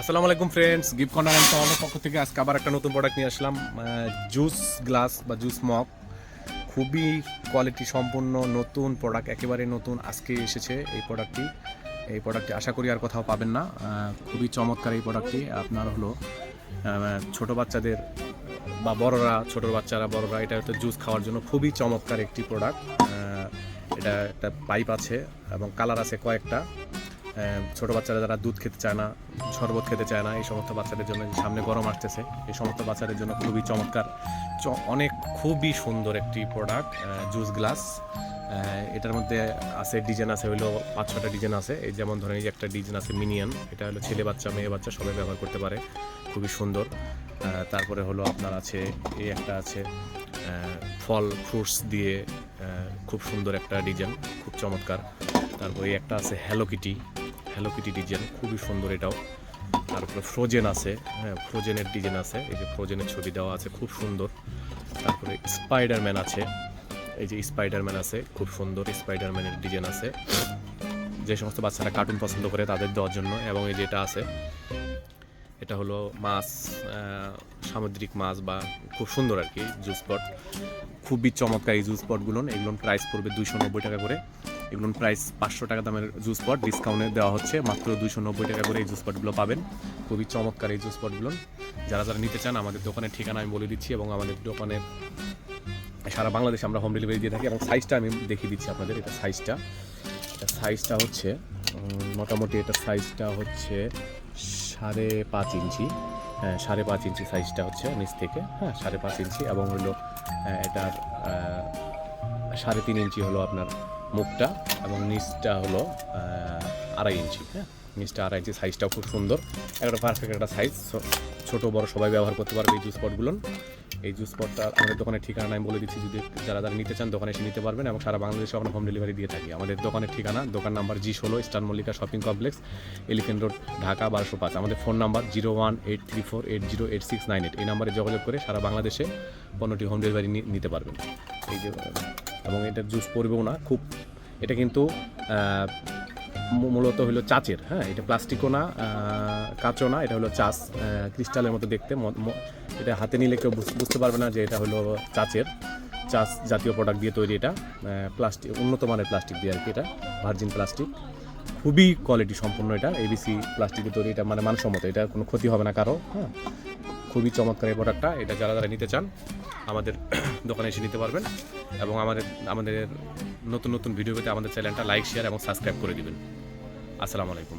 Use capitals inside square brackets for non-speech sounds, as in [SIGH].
আসসালামু আলাইকুম friends gift corner and আমাদের পক্ষ থেকে আজকে আবার একটা নতুন প্রোডাক্ট নিয়ে আসলাম। জুস গ্লাস বা জুস মগ খুবই কোয়ালিটি সম্পন্ন নতুন প্রোডাক্ট একেবারে নতুন আজকে এসেছে এই প্রোডাক্টটি এই প্রোডাক্টটি আশা করি আর কোথাও পাবেন না। খুবই চমৎকার এই প্রোডাক্টটি আপনার হলো ছোট বাচ্চাদের বা বড়রা, ছোট বাচ্চারা, বড়রা, এটা হচ্ছে জুস খাওয়ার জন্য খুবই চমৎকার একটি প্রোডাক্ট এটা একটা পাইপ আছে এবং কালার আছে কয়েকটা। ছোট বাচ্চারা যারা দুধ খেতে চায় না, শরবত খেতে চায় না, এই সমস্ত বাচ্চাদের জন্য সামনে গরম আসতেছে। এই সমস্ত বাচ্চাদের জন্য খুবই চমৎকার অনেক খুবই সুন্দর একটি প্রোডাক্ট জুস গ্লাস এটার মধ্যে আছে ডিজাইন আছে হলো পাঁচ ছটা ডিজাইন আছে। এই যেমন ধরেন এই একটা ডিজাইন আছে মিনিয়ন, এটা হলো ছেলে বাচ্চা, মেয়ে বাচ্চা, সবাই ব্যবহার করতে পারে। খুবই সুন্দর। তারপরে হলো আপনার আছে, এই একটা আছে ফল ফ্রুটস দিয়ে খুব সুন্দর একটা ডিজাইন, খুব চমৎকার। তারপরে একটা আছে Hello Kitty Hello Kitty design খুবই সুন্দর এটাও। তারপরে ফ্রোজেন আছে হ্যাঁ ফ্রোজেনের ডিজাইন আছে, এই যে ফ্রোজেনের ছবি দেওয়া আছে, খুব সুন্দর। তারপরে স্পাইডারম্যান আছে, এই যে স্পাইডারম্যান আছে, খুব সুন্দর স্পাইডারম্যানের ডিজাইন আছে। যে সমস্ত বাচ্চারা কার্টুন পছন্দ করে তাদের দেওয়ার জন্য, এবং এই যেটা আছে, এটা হলো মাছ সামুদ্রিক মাছ বা খুব সুন্দর আর কি জুস স্পট খুবই চমৎকার এই জুস স্পটগুলো এগুলোর প্রাইস পড়বে দুইশো নব্বই টাকা করে। এগুলোর প্রাইস পাঁচশো টাকা দামের জুস পট ডিসকাউন্টে দেওয়া হচ্ছে। মাত্র দুশো নব্বই টাকা করে এই জুস পটগুলো পাবেন। খুবই চমৎকার এই জুস পটগুলো যারা যারা নিতে চান আমাদের দোকানের ঠিকানা আমি বলে দিচ্ছি এবং আমাদের দোকানের সারা বাংলাদেশে আমরা হোম ডেলিভারি দিয়ে থাকি এবং সাইজটা আমি দেখিয়ে দিচ্ছি আপনাদের এটা সাইজটা এটা সাইজটা হচ্ছে মোটামুটি এটা সাইজটা হচ্ছে সাড়ে পাঁচ ইঞ্চি। হ্যাঁ সাড়ে পাঁচ ইঞ্চি সাইজটা হচ্ছে নিচ থেকে। হ্যাঁ সাড়ে পাঁচ ইঞ্চি এবং হলো আহ, এটার সাড়ে তিন ইঞ্চি হলো আপনার মুখটা এবং নিচটা হলো আড়াই ইঞ্চি হ্যাঁ? নিচটা আড়াই ইঞ্চি সাইজটাও খুব সুন্দর। একটা পারফেক্ট একটা সাইজ ছোটো, বড় সবাই ব্যবহার করতে পারবে এই জুস পটগুলো এই জুস পটটা আমাদের দোকানের ঠিকানা আমি বলে দিচ্ছি, যদি যারা যারা নিতে চান দোকানে এসে নিতে পারবেন এবং সারা বাংলাদেশে আমরা হোম ডেলিভারি দিয়ে থাকি। আমাদের দোকানের ঠিকানা, দোকান নাম্বার জি ষোলো star Mallika shopping complex Elephant Road Dhaka বারোশো পাঁচ। আমাদের phone number zero one eight three four eight zero eight six nine eight এই নাম্বারে যোগাযোগ করে সারা বাংলাদেশে পণ্যটি হোম ডেলিভারি নিতে পারবেন। এই যে এবং এটা জুস পড়বেও না, খুব এটা কিন্তু মূলত হলো চাচের হ্যাঁ? এটা প্লাস্টিকও না কাঁচও না, এটা হলো চাচ ক্রিস্টালের মতো দেখতে এটা হাতে নিলে কেউ বুঝতে পারবে না যে এটা হলো চাচের, চাচ জাতীয় প্রোডাক্ট দিয়ে তৈরি এটা প্লাস্টিক উন্নত মানের প্লাস্টিক দিয়ে আর কি এটা ভার্জিন প্লাস্টিক খুবই কোয়ালিটি সম্পূর্ণ এটা এবিসি প্লাস্টিক দিয়ে তৈরি এটা মানে মানসম্মত, এটা কোনো ক্ষতি হবে না কারও হ্যাঁ? খুবই চমৎকার এই প্রোডাক্টটা এটা যারা যারা নিতে চান, আমাদের [CLEARS THROAT] দোকানে এসে নিতে পারবেন এবং আমাদের আমাদের নতুন নতুন ভিডিও পেতে আমাদের চ্যানেলটা লাইক শেয়ার এবং সাবস্ক্রাইব করে দিবেন। আসসালামু আলাইকুম।